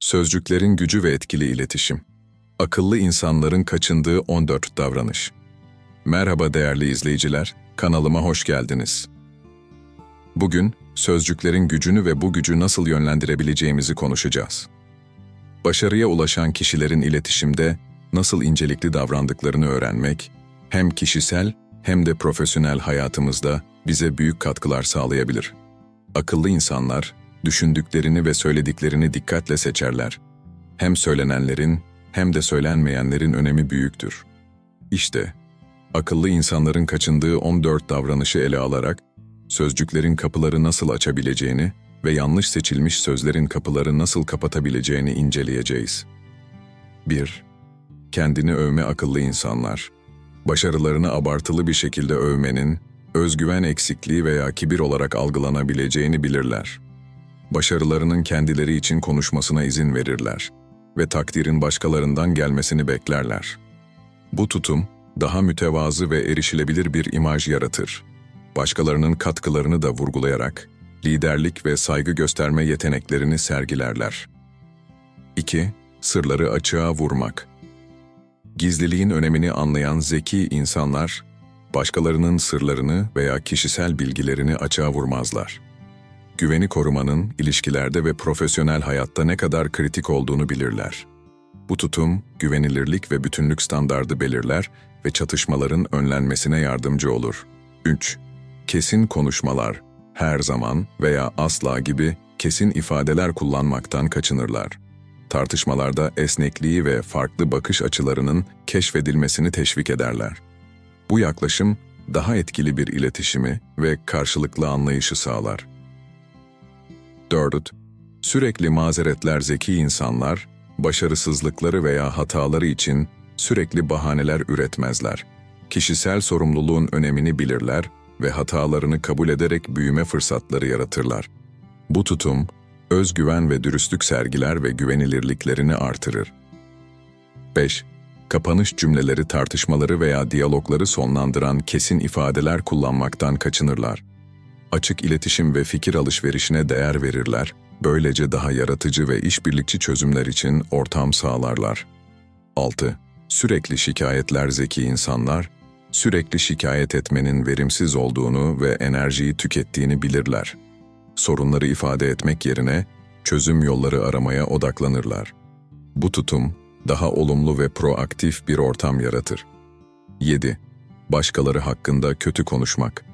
Sözcüklerin gücü ve etkili iletişim. Akıllı insanların kaçındığı 14 davranış. Merhaba değerli izleyiciler, kanalıma hoş geldiniz. Bugün sözcüklerin gücünü ve bu gücü nasıl yönlendirebileceğimizi konuşacağız. Başarıya ulaşan kişilerin iletişimde nasıl incelikli davrandıklarını öğrenmek, hem kişisel hem de profesyonel hayatımızda bize büyük katkılar sağlayabilir. Akıllı insanlar, düşündüklerini ve söylediklerini dikkatle seçerler. Hem söylenenlerin hem de söylenmeyenlerin önemi büyüktür. İşte, akıllı insanların kaçındığı 14 davranışı ele alarak, sözcüklerin kapıları nasıl açabileceğini ve yanlış seçilmiş sözlerin kapıları nasıl kapatabileceğini inceleyeceğiz. 1. Kendini övme akıllı insanlar. Başarılarını abartılı bir şekilde övmenin, özgüven eksikliği veya kibir olarak algılanabileceğini bilirler. Başarılarının kendileri için konuşmasına izin verirler ve takdirin başkalarından gelmesini beklerler. Bu tutum, daha mütevazı ve erişilebilir bir imaj yaratır. Başkalarının katkılarını da vurgulayarak, liderlik ve saygı gösterme yeteneklerini sergilerler. 2. Sırları açığa vurmak. Gizliliğin önemini anlayan zeki insanlar, başkalarının sırlarını veya kişisel bilgilerini açığa vurmazlar. Güveni korumanın ilişkilerde ve profesyonel hayatta ne kadar kritik olduğunu bilirler. Bu tutum, güvenilirlik ve bütünlük standardı belirler ve çatışmaların önlenmesine yardımcı olur. 3. Kesin konuşmalar, her zaman veya asla gibi kesin ifadeler kullanmaktan kaçınırlar. Tartışmalarda esnekliği ve farklı bakış açılarının keşfedilmesini teşvik ederler. Bu yaklaşım daha etkili bir iletişimi ve karşılıklı anlayışı sağlar. 4. Sürekli mazeretler zeki insanlar, başarısızlıkları veya hataları için sürekli bahaneler üretmezler. Kişisel sorumluluğun önemini bilirler ve hatalarını kabul ederek büyüme fırsatları yaratırlar. Bu tutum, özgüven ve dürüstlük sergiler ve güvenilirliklerini artırır. 5. Kapanış cümleleri tartışmaları veya diyalogları sonlandıran kesin ifadeler kullanmaktan kaçınırlar. Açık iletişim ve fikir alışverişine değer verirler, böylece daha yaratıcı ve işbirlikçi çözümler için ortam sağlarlar. 6. Sürekli şikayetler zeki insanlar, sürekli şikayet etmenin verimsiz olduğunu ve enerjiyi tükettiğini bilirler. Sorunları ifade etmek yerine çözüm yolları aramaya odaklanırlar. Bu tutum, daha olumlu ve proaktif bir ortam yaratır. 7. Başkaları hakkında kötü konuşmak.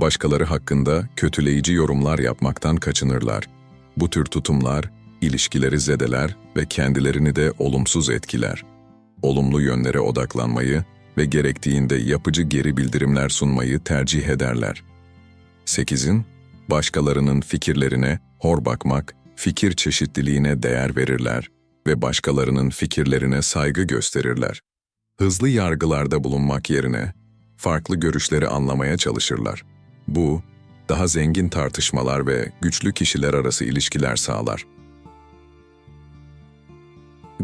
Başkaları hakkında kötüleyici yorumlar yapmaktan kaçınırlar. Bu tür tutumlar, ilişkileri zedeler ve kendilerini de olumsuz etkiler. Olumlu yönlere odaklanmayı ve gerektiğinde yapıcı geri bildirimler sunmayı tercih ederler. 8'in, başkalarının fikirlerine hor bakmak, fikir çeşitliliğine değer verirler ve başkalarının fikirlerine saygı gösterirler. Hızlı yargılarda bulunmak yerine farklı görüşleri anlamaya çalışırlar. Bu, daha zengin tartışmalar ve güçlü kişiler arası ilişkiler sağlar.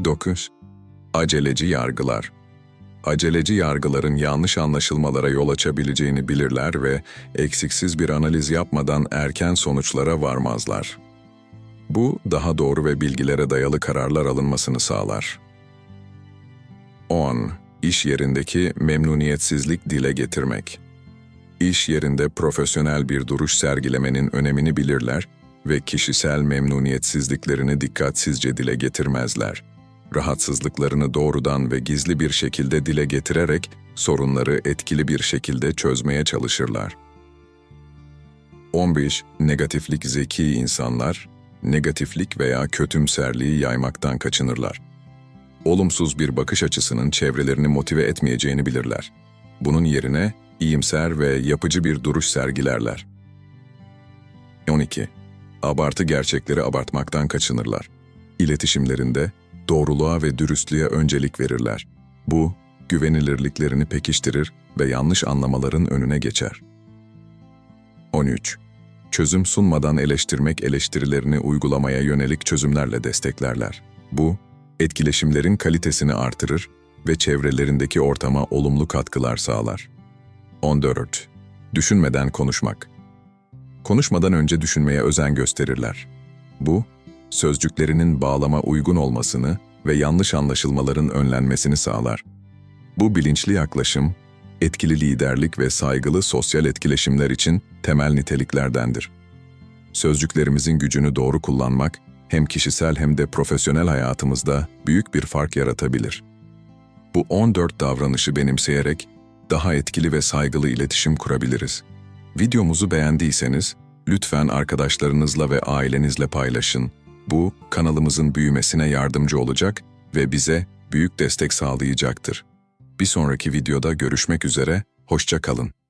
9. Aceleci yargılar Aceleci yargıların yanlış anlaşılmalara yol açabileceğini bilirler ve eksiksiz bir analiz yapmadan erken sonuçlara varmazlar. Bu, daha doğru ve bilgilere dayalı kararlar alınmasını sağlar. 10. İş yerindeki memnuniyetsizlik dile getirmek. İş yerinde profesyonel bir duruş sergilemenin önemini bilirler ve kişisel memnuniyetsizliklerini dikkatsizce dile getirmezler. Rahatsızlıklarını doğrudan ve gizli bir şekilde dile getirerek sorunları etkili bir şekilde çözmeye çalışırlar. 15. Negatiflik zeki insanlar, negatiflik veya kötümserliği yaymaktan kaçınırlar. Olumsuz bir bakış açısının çevrelerini motive etmeyeceğini bilirler. Bunun yerine iyimser ve yapıcı bir duruş sergilerler. 12. Abartı gerçekleri abartmaktan kaçınırlar. İletişimlerinde doğruluğa ve dürüstlüğe öncelik verirler. Bu, güvenilirliklerini pekiştirir ve yanlış anlamaların önüne geçer. 13. Çözüm sunmadan eleştirmek eleştirilerini uygulamaya yönelik çözümlerle desteklerler. Bu, etkileşimlerin kalitesini artırır ve çevrelerindeki ortama olumlu katkılar sağlar. 14. Düşünmeden konuşmak. Konuşmadan önce düşünmeye özen gösterirler. Bu, sözcüklerinin bağlama uygun olmasını ve yanlış anlaşılmaların önlenmesini sağlar. Bu bilinçli yaklaşım, etkili liderlik ve saygılı sosyal etkileşimler için temel niteliklerdendir. Sözcüklerimizin gücünü doğru kullanmak, hem kişisel hem de profesyonel hayatımızda büyük bir fark yaratabilir. Bu 14 davranışı benimseyerek daha etkili ve saygılı iletişim kurabiliriz. Videomuzu beğendiyseniz lütfen arkadaşlarınızla ve ailenizle paylaşın. Bu kanalımızın büyümesine yardımcı olacak ve bize büyük destek sağlayacaktır. Bir sonraki videoda görüşmek üzere, hoşça kalın.